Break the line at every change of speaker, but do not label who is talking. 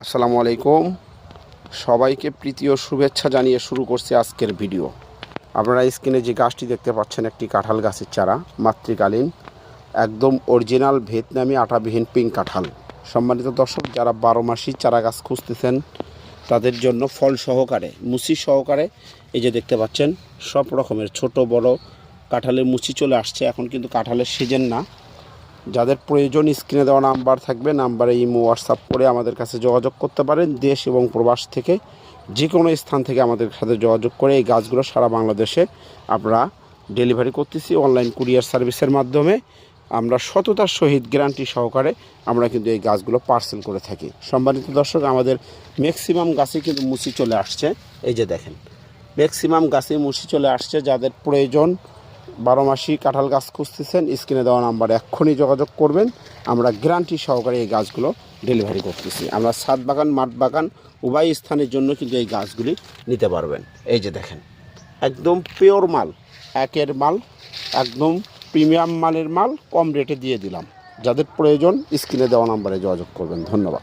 আসসালামু আলাইকুম। সবাইকে প্রীতি ও শুভেচ্ছা জানিয়ে শুরু করছি আজকের ভিডিও। আপনারা স্ক্রিনে যে গাছটি দেখতে পাচ্ছেন, একটি কাঁঠাল গাছের চারা, মাতৃকালীন, একদম অরিজিনাল ভিয়েতনামি আটাবিহীন পিঙ্ক কাঁঠাল। সম্মানিত দর্শক, যারা বারো মাসি চারা গাছ খুঁজতেছেন, তাদের জন্য ফল সহকারে মুচি সহকারে, এই যে দেখতে পাচ্ছেন, সব রকমের ছোট বড় কাঁঠালের মুচি চলে আসছে। এখন কিন্তু কাঁঠালের সিজন না। যাদের প্রয়োজন স্ক্রিনে দেওয়া নাম্বার থাকবে, নাম্বারে ইমো, হোয়াটসঅ্যাপ করে আমাদের কাছে যোগাযোগ করতে পারেন। দেশ এবং প্রবাস থেকে যে কোনো স্থান থেকে আমাদের সাথে যোগাযোগ করে এই গাছগুলো সারা বাংলাদেশে আমরা ডেলিভারি করতেছি অনলাইন কুরিয়ার সার্ভিসের মাধ্যমে। আমরা সততার সহিত গ্যারান্টি সহকারে আমরা কিন্তু এই গাছগুলো পার্সেল করে থাকি। সম্মানিত দর্শক, আমাদের ম্যাক্সিমাম গাছে কিন্তু মুচি চলে আসছে। এই যে দেখেন, ম্যাক্সিমাম গাছে মুচি চলে আসছে। যাদের প্রয়োজন বারো মাসি কাঁঠাল গাছ খুঁজতেছেন, স্ক্রিনে দেওয়া নাম্বার এক্ষুনি যোগাযোগ করবেন। আমরা গ্যারান্টি সহকারে এই গাছগুলো ডেলিভারি করতেছি। আমরা ছাদ বাগান, মাঠ বাগান, উভয় স্থানের জন্য কিন্তু এই গাছগুলি নিতে পারবেন। এই যে দেখেন, একদম পিওর মাল, একের মাল, একদম প্রিমিয়াম মালের মাল, কম রেটে দিয়ে দিলাম। যাদের প্রয়োজন, স্ক্রিনে দেওয়া নাম্বারে যোগাযোগ করবেন। ধন্যবাদ।